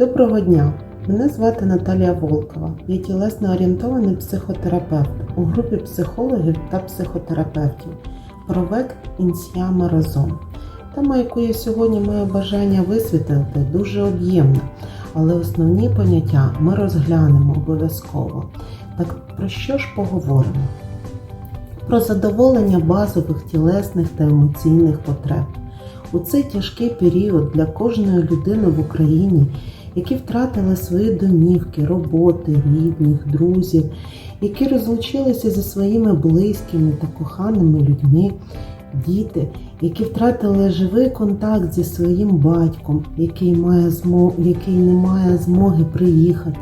Доброго дня! Мене звати Наталія Волкова. Я тілесно орієнтований психотерапевт у групі психологів та психотерапевтів Провек інсіями разом. Тема, яку я сьогодні маю бажання висвітлити, дуже об'ємна, але основні поняття ми розглянемо обов'язково. Так про що ж поговоримо? Про задоволення базових тілесних та емоційних потреб. У цей тяжкий період для кожної людини в Україні, які втратили свої домівки, роботи, рідних, друзів, які розлучилися зі своїми близькими та коханими людьми, діти, які втратили живий контакт зі своїм батьком, який, має змог, який не має змоги приїхати,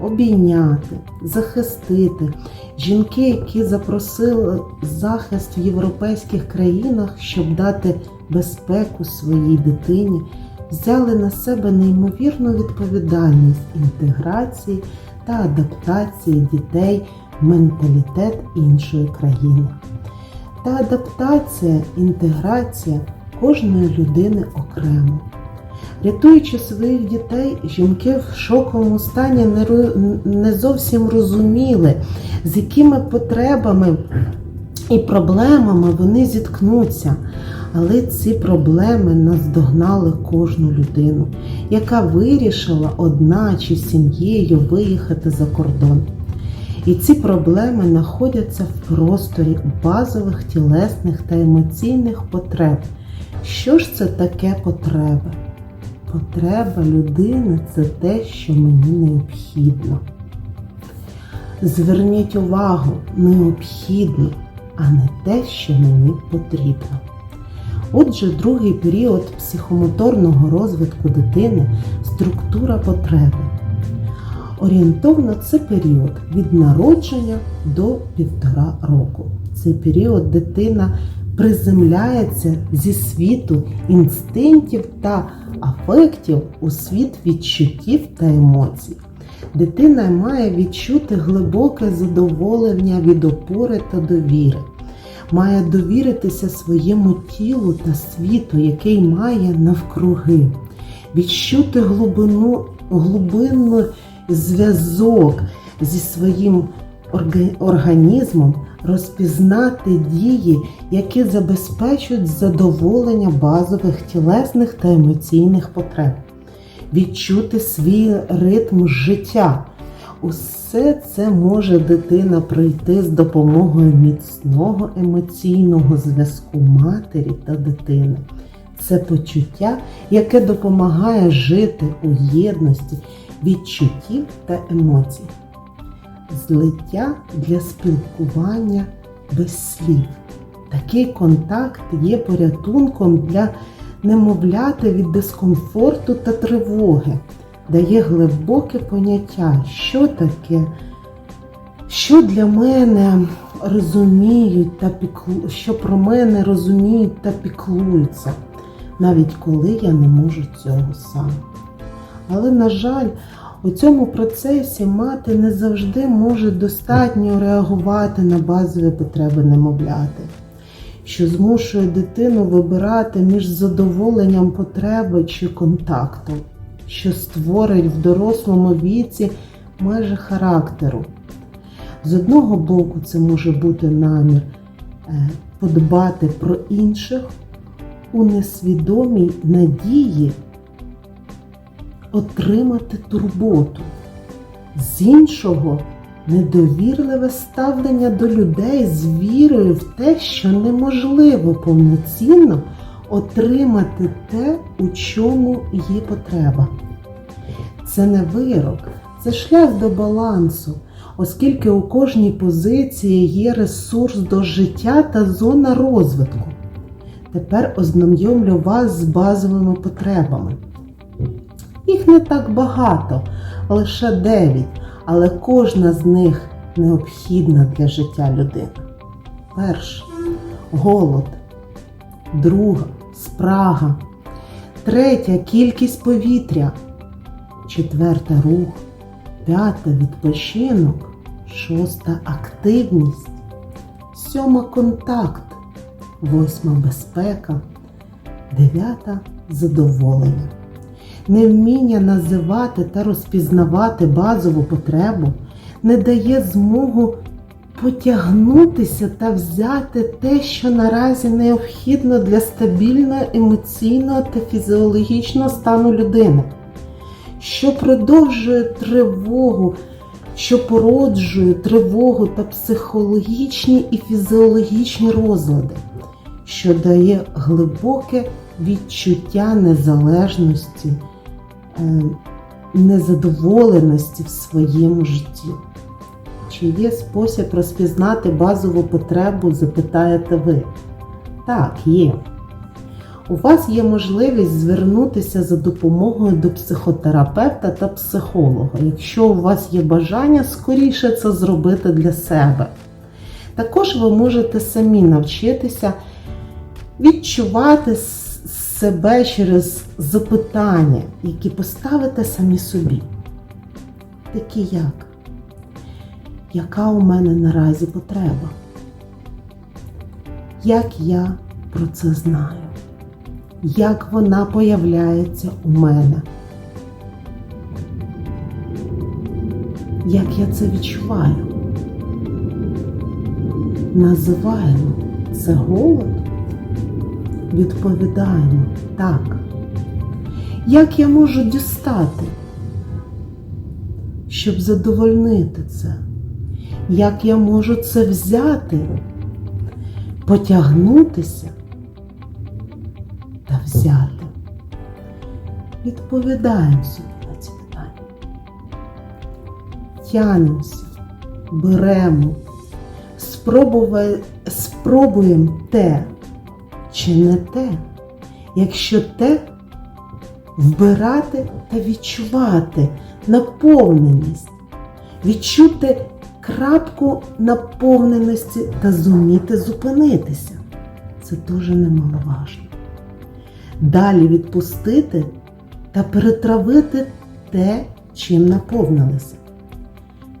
обійняти, захистити, жінки, які запросили захист в європейських країнах, щоб дати безпеку своїй дитині, взяли на себе неймовірну відповідальність інтеграції та адаптації дітей в менталітет іншої країни. Та адаптація, інтеграція кожної людини окремо. Рятуючи своїх дітей, жінки в шоковому стані не, зовсім розуміли, з якими потребами і проблемами вони зіткнуться. Але ці проблеми наздогнали кожну людину, яка вирішила одна чи сім'єю виїхати за кордон. І ці проблеми знаходяться в просторі базових тілесних та емоційних потреб. Що ж це таке потреби? Потреба людини це те, що мені необхідно. Зверніть увагу, необхідно, а не те, що мені потрібно. Отже, другий період психомоторного розвитку дитини структура потреби. Орієнтовно це період від народження до півтора року. Цей період дитина приземляється зі світу інстинктів та афектів у світ відчуттів та емоцій. Дитина має відчути глибоке задоволення від опори та довіри має довіритися своєму тілу та світу, який має навкруги, відчути глибину, глибинний зв'язок зі своїм організмом, розпізнати дії, які забезпечують задоволення базових тілесних та емоційних потреб, відчути свій ритм життя. Усе це може дитина пройти з допомогою міцного емоційного зв'язку матері та дитини. Це почуття, яке допомагає жити у єдності відчуттів та емоцій. Злиття для спілкування без слів. Такий контакт є порятунком для немовляти від дискомфорту та тривоги дає глибоке поняття, що таке, що для мене розуміють та піклу, що про мене розуміють та піклуються, навіть коли я не можу цього сам. Але, на жаль, у цьому процесі мати не завжди може достатньо реагувати на базові потреби немовляти, що змушує дитину вибирати між задоволенням потреби чи контактом що створить в дорослому віці майже характеру. З одного боку, це може бути намір е, подбати про інших у несвідомій надії отримати турботу. З іншого недовірливе ставлення до людей з вірою в те, що неможливо повноцінно отримати те, у чому є потреба. Це не вирок, це шлях до балансу, оскільки у кожній позиції є ресурс до життя та зона розвитку. Тепер ознайомлю вас з базовими потребами. Їх не так багато, лише 9, але кожна з них необхідна для життя людини. Перше голод. Друга спрага. Третя кількість повітря. Четверта рух. П'ята відпочинок. Шоста активність. Сьома контакт. Восьма безпека. Дев'ята задоволення. Невміння називати та розпізнавати базову потребу не дає змогу потягнутися та взяти те, що наразі необхідно для стабільного емоційного та фізіологічного стану людини, що продовжує тривогу, що породжує тривогу та психологічні і фізіологічні розлади, що дає глибоке відчуття незалежності, е, незадоволеності в своєму житті. Чи є спосіб розпізнати базову потребу, запитаєте ви? Так, є. У вас є можливість звернутися за допомогою до психотерапевта та психолога, якщо у вас є бажання скоріше це зробити для себе. Також ви можете самі навчитися відчувати себе через запитання, які поставите самі собі. Такі як? Яка у мене наразі потреба? Як я про це знаю? Як вона появляється у мене? Як я це відчуваю? Називаємо це голод? Відповідаємо так. Як я можу дістати, щоб задовольнити це? Як я можу це взяти, потягнутися та взяти? Відповідаємо собі на ці питання. Тянемося, беремо, спробуємо те чи не те, якщо те вбирати та відчувати наповненість, відчути крапку наповненості та зуміти зупинитися. Це дуже немаловажно. Далі відпустити та перетравити те, чим наповнилися.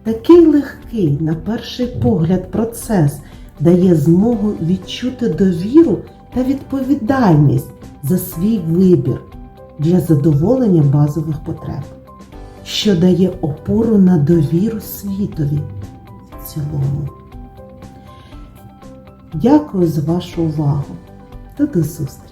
Такий легкий, на перший погляд, процес дає змогу відчути довіру та відповідальність за свій вибір для задоволення базових потреб, що дає опору на довіру світові цілому. Дякую за вашу увагу до зустрічі!